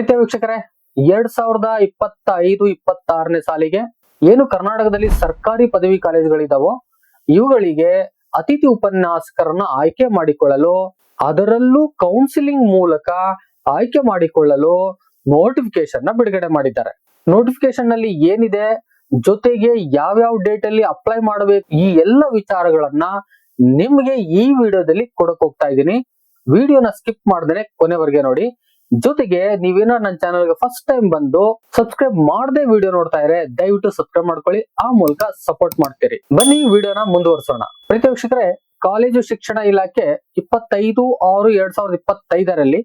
ಪ್ರೀತಿಯ ವೀಕ್ಷಕರೇ, ಎರಡ್ ಸಾವಿರದ ಇಪ್ಪತ್ತ ಐದು ಇಪ್ಪತ್ತಾರನೇ ಸಾಲಿಗೆ ಏನು ಕರ್ನಾಟಕದಲ್ಲಿ ಸರ್ಕಾರಿ ಪದವಿ ಕಾಲೇಜುಗಳಿದಾವೋ, ಇವುಗಳಿಗೆ ಅತಿಥಿ ಉಪನ್ಯಾಸಕರನ್ನ ಆಯ್ಕೆ ಮಾಡಿಕೊಳ್ಳಲು, ಅದರಲ್ಲೂ ಕೌನ್ಸಿಲಿಂಗ್ ಮೂಲಕ ಆಯ್ಕೆ ಮಾಡಿಕೊಳ್ಳಲು ನೋಟಿಫಿಕೇಶನ್ನ ಬಿಡುಗಡೆ ಮಾಡಿದ್ದಾರೆ. ನೋಟಿಫಿಕೇಶನ್ನಲ್ಲಿ ಏನಿದೆ, ಜೊತೆಗೆ ಯಾವ್ಯಾವ ಡೇಟ್ ಅಲ್ಲಿ ಅಪ್ಲೈ ಮಾಡಬೇಕು, ಈ ಎಲ್ಲ ವಿಚಾರಗಳನ್ನ ನಿಮ್ಗೆ ಈ ವಿಡಿಯೋದಲ್ಲಿ ಕೊಡಕ್ ಹೋಗ್ತಾ ಇದ್ದೀನಿ. ವಿಡಿಯೋನ ಸ್ಕಿಪ್ ಮಾಡ್ದೇನೆ ಕೊನೆವರೆಗೆ ನೋಡಿ. ಜೊತೆಗೆ ನೀವೇನೋ ನನ್ನ ಚಾನಲ್ಗೆ ಫಸ್ಟ್ ಟೈಮ್ ಬಂದು ಸಬ್ಸ್ಕ್ರೈಬ್ ಮಾಡದೆ ವಿಡಿಯೋ ನೋಡ್ತಾ ಇದ್ರೆ ದಯವಿಟ್ಟು ಸಬ್ಸ್ಕ್ರೈಬ್ ಮಾಡ್ಕೊಳ್ಳಿ. ಆ ಮೂಲಕ ಸಪೋರ್ಟ್ ಮಾಡ್ತೀರಿ. ಬನ್ನಿ ವಿಡಿಯೋನ ಮುಂದುವರಿಸೋಣ. ಪ್ರೀತಿ ಕಾಲೇಜು ಶಿಕ್ಷಣ ಇಲಾಖೆ ಇಪ್ಪತ್ತೈದು ಆರು ಎರಡ್ ಸಾವಿರದ ಇಪ್ಪತ್ತೈದರಲ್ಲಿ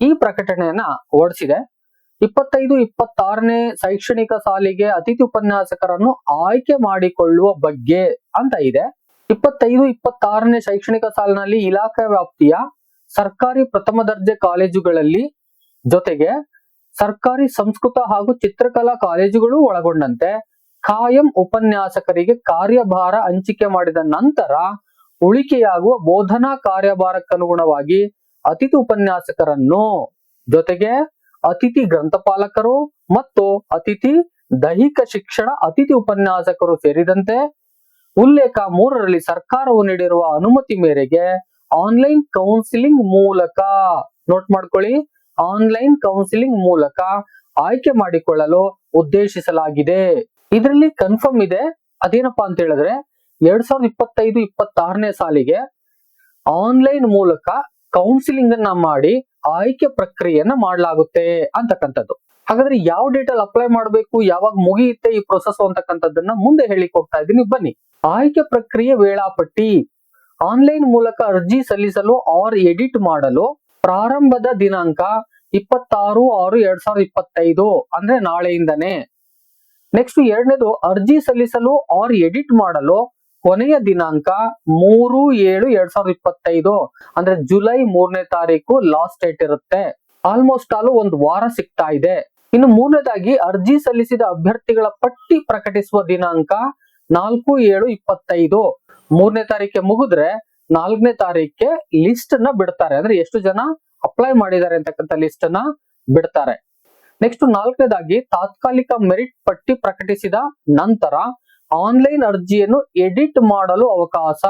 ಈ ಪ್ರಕಟಣೆಯನ್ನ ಹೊರಡಿಸಿದೆ ಇಪ್ಪತ್ತೈದು, ಇಪ್ಪತ್ತಾರನೇ ಶೈಕ್ಷಣಿಕ ಸಾಲಿಗೆ ಅತಿಥಿ ಉಪನ್ಯಾಸಕರನ್ನು ಆಯ್ಕೆ ಮಾಡಿಕೊಳ್ಳುವ ಬಗ್ಗೆ ಅಂತ ಇದೆ. ಇಪ್ಪತ್ತೈದು, ಇಪ್ಪತ್ತಾರನೇ ಶೈಕ್ಷಣಿಕ ಸಾಲಿನಲ್ಲಿ ಇಲಾಖೆ ವ್ಯಾಪ್ತಿಯ ಸರ್ಕಾರಿ ಪ್ರಥಮ ದರ್ಜೆ ಕಾಲೇಜುಗಳಲ್ಲಿ ಜೊತೆಗೆ ಸರ್ಕಾರಿ ಸಂಸ್ಕೃತ ಹಾಗೂ ಚಿತ್ರಕಲಾ ಕಾಲೇಜುಗಳು ಒಳಗೊಂಡಂತೆ ಕಾಯಂ ಉಪನ್ಯಾಸಕರಿಗೆ ಕಾರ್ಯಭಾರ ಹಂಚಿಕೆ ಮಾಡಿದ ನಂತರ ಉಳಿಕೆಯಾಗುವ ಬೋಧನಾ ಕಾರ್ಯಭಾರಕ್ಕನುಗುಣವಾಗಿ ಅತಿಥಿ ಉಪನ್ಯಾಸಕರನ್ನು ಜೊತೆಗೆ ಅತಿಥಿ ಗ್ರಂಥಪಾಲಕರು ಮತ್ತು ಅತಿಥಿ ದೈಹಿಕ ಶಿಕ್ಷಣ ಅತಿಥಿ ಉಪನ್ಯಾಸಕರು ಸೇರಿದಂತೆ ಉಲ್ಲೇಖ ಮೂರರಲ್ಲಿ ಸರ್ಕಾರವು ನೀಡಿರುವ ಅನುಮತಿ ಮೇರೆಗೆ ಆನ್ಲೈನ್ ಕೌನ್ಸಿಲಿಂಗ್ ಮೂಲಕ ನೋಟ್ ಮಾಡ್ಕೊಳ್ಳಿ. ಆನ್ಲೈನ್ ಕೌನ್ಸಿಲಿಂಗ್ ಮೂಲಕ ಆಯ್ಕೆ ಮಾಡಿಕೊಳ್ಳಲು ಉದ್ದೇಶಿಸಲಾಗಿದೆ. ಇದರಲ್ಲಿ ಕನ್ಫರ್ಮ್ ಇದೆ. ಅದೇನಪ್ಪಾ ಅಂತ ಹೇಳಿದ್ರೆ, ಎರಡ್ ಸಾವಿರದ ಇಪ್ಪತ್ತೈದು, ಇಪ್ಪತ್ತಾರನೇ ಸಾಲಿಗೆ ಆನ್ಲೈನ್ ಮೂಲಕ ಕೌನ್ಸಿಲಿಂಗ್ ಅನ್ನ ಮಾಡಿ ಆಯ್ಕೆ ಪ್ರಕ್ರಿಯೆಯನ್ನ ಮಾಡಲಾಗುತ್ತೆ ಅಂತಕ್ಕಂಥದ್ದು. ಹಾಗಾದ್ರೆ ಯಾವ ಡೇಟ್ ಅಲ್ಲಿ ಅಪ್ಲೈ ಮಾಡಬೇಕು, ಯಾವಾಗ ಮುಗಿಯುತ್ತೆ ಈ ಪ್ರೊಸೆಸ್ ಅಂತಕ್ಕಂಥದ್ದನ್ನ ಮುಂದೆ ಹೇಳಿಕೊಡ್ತಾ ಹೋಗ್ತಾ ಇದ್ದೀನಿ. ಬನ್ನಿ. ಆಯ್ಕೆ ಪ್ರಕ್ರಿಯೆ ವೇಳಾಪಟ್ಟಿ. ಆನ್ಲೈನ್ ಮೂಲಕ ಅರ್ಜಿ ಸಲ್ಲಿಸಲು ಆರ್ ಎಡಿಟ್ ಮಾಡಲು ಪ್ರಾರಂಭದ ದಿನಾಂಕ ಇಪ್ಪತ್ತಾರು ಆರು ಎರಡ್ ಸಾವಿರದ ಇಪ್ಪತ್ತೈದು, ಅಂದ್ರೆ ನಾಳೆಯಿಂದನೇ. ನೆಕ್ಸ್ಟ್ ಎರಡನೇದು, ಅರ್ಜಿ ಸಲ್ಲಿಸಲು ಆರ್ ಎಡಿಟ್ ಮಾಡಲು ಕೊನೆಯ ದಿನಾಂಕ ಮೂರು ಏಳು ಎರಡ್ ಸಾವಿರದ ಇಪ್ಪತ್ತೈದು, ಅಂದ್ರೆ ಜುಲೈ ಮೂರನೇ ತಾರೀಕು ಲಾಸ್ಟ್ ಡೇಟ್ ಇರುತ್ತೆ. ಆಲ್ಮೋಸ್ಟ್ ಆಲ್ ಒಂದು ವಾರ ಸಿಗ್ತಾ ಇದೆ. ಇನ್ನು ಮೂರನೇದಾಗಿ, ಅರ್ಜಿ ಸಲ್ಲಿಸಿದ ಅಭ್ಯರ್ಥಿಗಳ ಪಟ್ಟಿ ಪ್ರಕಟಿಸುವ ದಿನಾಂಕ ನಾಲ್ಕು ಏಳು ಇಪ್ಪತ್ತೈದು. ಮೂರನೇ ತಾರೀಕೆ ಮುಗಿದ್ರೆ ನಾಲ್ಕನೇ ತಾರೀಕೆ ಲಿಸ್ಟ್ನ ಬಿಡ್ತಾರೆ. ಅಂದ್ರೆ ಎಷ್ಟು ಜನ ಅಪ್ಲೈ ಮಾಡಿದ್ದಾರೆ ಅಂತಕ್ಕಂಥ ಲಿಸ್ಟ್ನ ಬಿಡ್ತಾರೆ. ನೆಕ್ಸ್ಟ್ ನಾಲ್ಕನೇದಾಗಿ ತಾತ್ಕಾಲಿಕ ಮೆರಿಟ್ ಪಟ್ಟಿ ಪ್ರಕಟಿಸಿದ ನಂತರ ಆನ್ಲೈನ್ ಅರ್ಜಿಯನ್ನು ಎಡಿಟ್ ಮಾಡಲು ಅವಕಾಶ.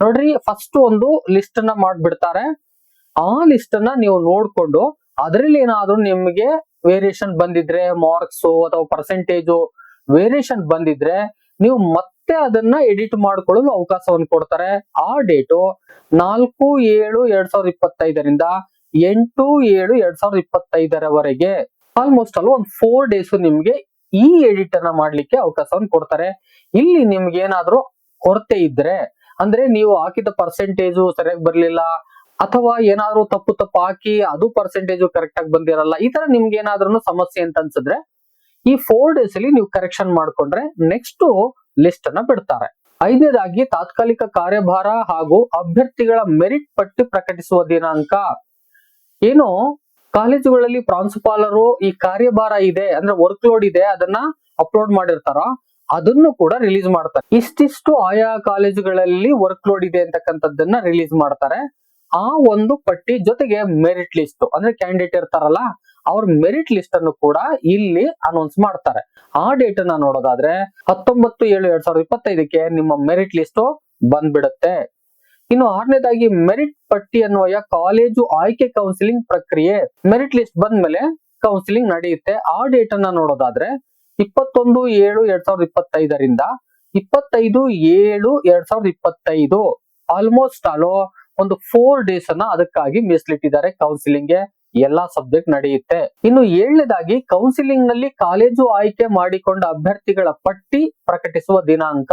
ನೋಡ್ರಿ ಫಸ್ಟ್ ಒಂದು ಲಿಸ್ಟ್ನ ಮಾಡ್ಬಿಡ್ತಾರೆ. ಆ ಲಿಸ್ಟ್ ಅನ್ನ ನೀವು ನೋಡ್ಕೊಂಡು ಅದರಲ್ಲಿ ಏನಾದ್ರೂ ನಿಮ್ಗೆ ವೇರಿಯೇಷನ್ ಬಂದಿದ್ರೆ ಮಾರ್ಕ್ಸ್ ಅಥವಾ ಪರ್ಸೆಂಟೇಜು ವೇರಿಯೇಷನ್ ಬಂದಿದ್ರೆ, ನೀವು ಮತ್ತೆ ಅದನ್ನ ಎಡಿಟ್ ಮಾಡ್ಕೊಳ್ಳಲು ಅವಕಾಶವನ್ನು ಕೊಡ್ತಾರೆ. ಆ ಡೇಟು ನಾಲ್ಕು ಏಳು ಎರಡ್ ಸಾವಿರದ ಇಪ್ಪತ್ತೈದರಿಂದ ಎಂಟು ಏಳು ಎರಡ್ ಸಾವಿರದ ಇಪ್ಪತ್ತೈದರವರೆಗೆ ಆಲ್ಮೋಸ್ಟ್ ಅಲ್ಲ ಒಂದು ಫೋರ್ ಡೇಸ್ ನಿಮ್ಗೆ ಈ ಎಡಿಟ್ ಅನ್ನ ಮಾಡ್ಲಿಕ್ಕೆ ಅವಕಾಶವನ್ನು ಕೊಡ್ತಾರೆ. ಇಲ್ಲಿ ನಿಮ್ಗೆ ಏನಾದ್ರೂ ಕೊರತೆ ಇದ್ರೆ, ಅಂದ್ರೆ ನೀವು ಹಾಕಿದ ಪರ್ಸೆಂಟೇಜು ಸರಿಯಾಗಿ ಬರ್ಲಿಲ್ಲ, ಅಥವಾ ಏನಾದ್ರೂ ತಪ್ಪು ತಪ್ಪು ಹಾಕಿ ಅದು ಪರ್ಸೆಂಟೇಜು ಕರೆಕ್ಟ್ ಆಗಿ ಬಂದಿರಲ್ಲ, ಈ ತರ ನಿಮ್ಗೆ ಏನಾದ್ರೂ ಸಮಸ್ಯೆ ಅಂತ ಅನ್ಸಿದ್ರೆ ಈ ಫೋರ್ ಡೇಸ್ ಅಲ್ಲಿ ನೀವು ಕರೆಕ್ಷನ್ ಮಾಡ್ಕೊಂಡ್ರೆ ನೆಕ್ಸ್ಟ್ ಲಿಸ್ಟ್ ಅನ್ನ ಬಿಡ್ತಾರೆ. ಐದನೇದಾಗಿ ತಾತ್ಕಾಲಿಕ ಕಾರ್ಯಭಾರ ಹಾಗೂ ಅಭ್ಯರ್ಥಿಗಳ ಮೆರಿಟ್ ಪಟ್ಟಿ ಪ್ರಕಟಿಸುವ ದಿನಾಂಕ. ಏನು? ಕಾಲೇಜುಗಳಲ್ಲಿ ಪ್ರಾಂಶುಪಾಲರು ಈ ಕಾರ್ಯಭಾರ ಇದೆ, ಅಂದ್ರೆ ವರ್ಕ್ ಲೋಡ್ ಇದೆ, ಅದನ್ನ ಅಪ್ಲೋಡ್ ಮಾಡಿರ್ತಾರ, ಅದನ್ನು ಕೂಡ ರಿಲೀಸ್ ಮಾಡ್ತಾರೆ. ಇಷ್ಟಿಷ್ಟು ಆಯಾ ಕಾಲೇಜುಗಳಲ್ಲಿ ವರ್ಕ್ ಲೋಡ್ ಇದೆ ಅಂತಕ್ಕಂಥದ್ದನ್ನ ರಿಲೀಸ್ ಮಾಡ್ತಾರೆ. ಆ ಒಂದು ಪಟ್ಟಿ ಜೊತೆಗೆ ಮೆರಿಟ್ ಲಿಸ್ಟ್ ಅಂದ್ರೆ ಕ್ಯಾಂಡಿಡೇಟ್ ಇರ್ತಾರಲ್ಲ ಅವ್ರ ಮೆರಿಟ್ ಲಿಸ್ಟ್ ಅನ್ನು ಕೂಡ ಇಲ್ಲಿ ಅನೌನ್ಸ್ ಮಾಡ್ತಾರೆ. ಆ ಡೇಟ್ ಅನ್ನ ನೋಡೋದಾದ್ರೆ ಹತ್ತೊಂಬತ್ತು ಏಳು ಎರಡ್ ಸಾವಿರದ ಇಪ್ಪತ್ತೈದಕ್ಕೆ ನಿಮ್ಮ ಮೆರಿಟ್ ಲಿಸ್ಟ್ ಬಂದ್ಬಿಡುತ್ತೆ. ಇನ್ನು ಆರನೇದಾಗಿ ಮೆರಿಟ್ ಪಟ್ಟಿ ಅನ್ವಯ ಕಾಲೇಜು ಆಯ್ಕೆ ಕೌನ್ಸಿಲಿಂಗ್ ಪ್ರಕ್ರಿಯೆ ಮೆರಿಟ್ ಲಿಸ್ಟ್ ಬಂದ್ಮೇಲೆ ಕೌನ್ಸಿಲಿಂಗ್ ನಡೆಯುತ್ತೆ. ಆ ಡೇಟ್ ಅನ್ನ ನೋಡೋದಾದ್ರೆ ಇಪ್ಪತ್ತೊಂದು ಏಳು ಎರಡ್ ಸಾವಿರದ ಇಪ್ಪತ್ತೈದರಿಂದ ಇಪ್ಪತ್ತೈದು ಏಳು ಎರಡ್ ಸಾವಿರದ ಇಪ್ಪತ್ತೈದು. ಆಲ್ಮೋಸ್ಟ್ ಆಲೋ ಒಂದು ಫೋರ್ ಡೇಸ್ ಅನ್ನ ಅದಕ್ಕಾಗಿ ಮೀಸಲಿಟ್ಟಿದ್ದಾರೆ ಕೌನ್ಸಿಲಿಂಗ್ಗೆ. ಎಲ್ಲಾ ಸಬ್ಜೆಕ್ಟ್ ನಡೆಯುತ್ತೆ. ಇನ್ನು ಏಳನೇದಾಗಿ ಕೌನ್ಸಿಲಿಂಗ್ನಲ್ಲಿ ಕಾಲೇಜು ಆಯ್ಕೆ ಮಾಡಿಕೊಂಡ ಅಭ್ಯರ್ಥಿಗಳ ಪಟ್ಟಿ ಪ್ರಕಟಿಸುವ ದಿನಾಂಕ.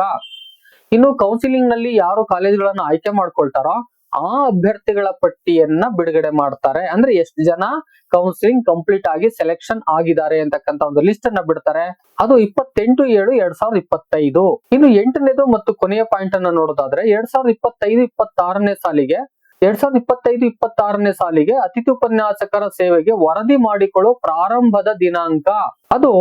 ಇನ್ನು ಕೌನ್ಸಿಲಿಂಗ್ನಲ್ಲಿ ಯಾರು ಕಾಲೇಜುಗಳನ್ನ ಆಯ್ಕೆ ಮಾಡ್ಕೊಳ್ತಾರೋ, ಆ ಅಭ್ಯರ್ಥಿಗಳ ಪಟ್ಟಿಯನ್ನ ಬಿಡುಗಡೆ ಮಾಡ್ತಾರೆ. ಅಂದ್ರೆ ಎಷ್ಟು ಜನ ಕೌನ್ಸಿಲಿಂಗ್ ಕಂಪ್ಲೀಟ್ ಆಗಿ ಸೆಲೆಕ್ಷನ್ ಆಗಿದ್ದಾರೆ ಅಂತಕ್ಕಂತ ಒಂದು ಲಿಸ್ಟ್ ಅನ್ನ ಬಿಡ್ತಾರೆ. ಅದು ಇಪ್ಪತ್ತೆಂಟು ಏಳು ಎರಡ್ ಸಾವಿರದ ಇಪ್ಪತ್ತೈದು. ಇನ್ನು ಎಂಟನೇದು ಮತ್ತು ಕೊನೆಯ ಪಾಯಿಂಟ್ ಅನ್ನ ನೋಡೋದಾದ್ರೆ, ಎರಡ್ ಸಾವಿರದ ಇಪ್ಪತ್ತೈದು, ಇಪ್ಪತ್ತಾರನೇ ಸಾಲಿಗೆ ಎರಡ್ ಸಾವಿರದ ಇಪ್ಪತ್ತೈದು, ಇಪ್ಪತ್ತಾರನೇ ಸಾಲಿಗೆ ಅತಿಥಿ ಉಪನ್ಯಾಸಕರ ಸೇವೆಗೆ ವರದಿ ಮಾಡಿಕೊಳ್ಳೋ ಪ್ರಾರಂಭದ ದಿನಾಂಕ. ಅದು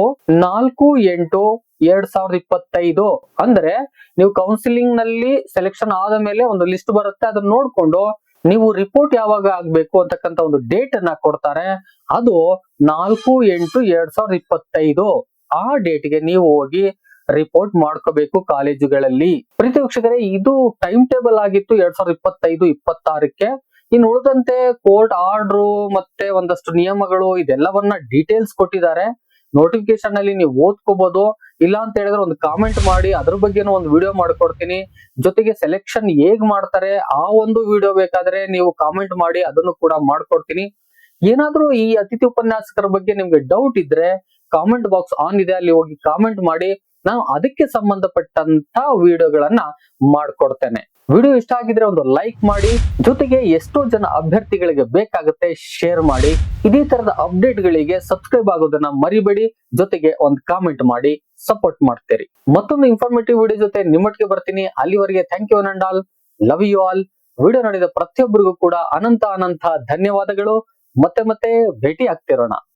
ನಾಲ್ಕು ಎಂಟು ಎರಡ್ ಸಾವಿರದ ಇಪ್ಪತ್ತೈದು. ಅಂದ್ರೆ ನೀವು ಕೌನ್ಸಿಲಿಂಗ್ನಲ್ಲಿ ಸೆಲೆಕ್ಷನ್ ಆದ ಮೇಲೆ ಒಂದು ಲಿಸ್ಟ್ ಬರುತ್ತೆ, ಅದನ್ನ ನೋಡ್ಕೊಂಡು ನೀವು ರಿಪೋರ್ಟ್ ಯಾವಾಗ ಆಗ್ಬೇಕು ಅಂತಕ್ಕಂತ ಒಂದು ಡೇಟ್ ಅನ್ನ ಕೊಡ್ತಾರೆ. ಅದು ನಾಲ್ಕು ಎಂಟು ಎರಡ್ ಸಾವಿರದ ಇಪ್ಪತ್ತೈದು. ಆ ಡೇಟ್ಗೆ ನೀವು ಹೋಗಿ ರಿಪೋರ್ಟ್ ಮಾಡ್ಕೋಬೇಕು ಕಾಲೇಜುಗಳಲ್ಲಿ. ಪ್ರೀತಿ ವೀಕ್ಷಕರೇ, ಇದು ಟೈಮ್ ಟೇಬಲ್ ಆಗಿತ್ತು ಎರಡ್ ಸಾವಿರದ ಇಪ್ಪತ್ತೈದು, ಇಪ್ಪತ್ತಾರಕ್ಕೆ. ಇನ್ನು ಉಳಿದಂತೆ ಕೋರ್ಟ್ ಆರ್ಡ್ರು ಮತ್ತೆ ಒಂದಷ್ಟು ನಿಯಮಗಳು, ಇದೆಲ್ಲವನ್ನ ಡೀಟೇಲ್ಸ್ ಕೊಟ್ಟಿದ್ದಾರೆ. ನೋಟಿಫಿಕೇಶನ್ ಅಲ್ಲಿ ನೀವು ಓದ್ಕೋಬಹುದು ಇಲ್ಲ ಅಂತ ಹೇಳಿದ್ರೆ ಒಂದು ಕಾಮೆಂಟ್ ಮಾಡಿ, ಅದ್ರ ಬಗ್ಗೆನೂ ಒಂದು ವಿಡಿಯೋ ಮಾಡ್ಕೊಡ್ತೀನಿ. ಜೊತೆಗೆ ಸೆಲೆಕ್ಷನ್ ಹೇಗ್ ಮಾಡ್ತಾರೆ, ಆ ಒಂದು ವಿಡಿಯೋ ಬೇಕಾದ್ರೆ ನೀವು ಕಾಮೆಂಟ್ ಮಾಡಿ, ಅದನ್ನು ಕೂಡ ಮಾಡ್ಕೊಡ್ತೀನಿ. ಏನಾದ್ರೂ ಈ ಅತಿಥಿ ಉಪನ್ಯಾಸಕರ ಬಗ್ಗೆ ನಿಮ್ಗೆ ಡೌಟ್ ಇದ್ರೆ ಕಾಮೆಂಟ್ ಬಾಕ್ಸ್ ಆನ್ ಇದೆ, ಅಲ್ಲಿ ಹೋಗಿ ಕಾಮೆಂಟ್ ಮಾಡಿ. ನಾನು ಅದಕ್ಕೆ ಸಂಬಂಧಪಟ್ಟಂತ ವಿಡಿಯೋಗಳನ್ನ ಮಾಡ್ಕೊಡ್ತೇನೆ. ವಿಡಿಯೋ ಇಷ್ಟ ಆಗಿದ್ರೆ ಒಂದು ಲೈಕ್ ಮಾಡಿ, ಜೊತೆಗೆ ಎಷ್ಟೋ ಜನ ಅಭ್ಯರ್ಥಿಗಳಿಗೆ ಬೇಕಾಗುತ್ತೆ ಶೇರ್ ಮಾಡಿ, ಇದೇ ತರದ ಅಪ್ಡೇಟ್ ಗಳಿಗೆ ಸಬ್ಸ್ಕ್ರೈಬ್ ಆಗೋದನ್ನ ಮರಿಬೇಡಿ, ಜೊತೆಗೆ ಒಂದು ಕಾಮೆಂಟ್ ಮಾಡಿ ಸಪೋರ್ಟ್ ಮಾಡ್ತೀರಿ. ಮತ್ತೊಂದು ಇನ್ಫಾರ್ಮೇಟಿವ್ ವಿಡಿಯೋ ಜೊತೆ ನಿಮ್ಮೊಟ್ಟಿಗೆ ಬರ್ತೀನಿ. ಅಲ್ಲಿವರೆಗೆ thank you and all love you all video ನೋಡಿದ ಪ್ರತಿಯೊಬ್ಬರಿಗೂ ಕೂಡ ಅನಂತ ಅನಂತ ಧನ್ಯವಾದಗಳು. ಮತ್ತೆ ಮತ್ತೆ ಭೇಟಿ ಆಗ್ತಿರೋಣ.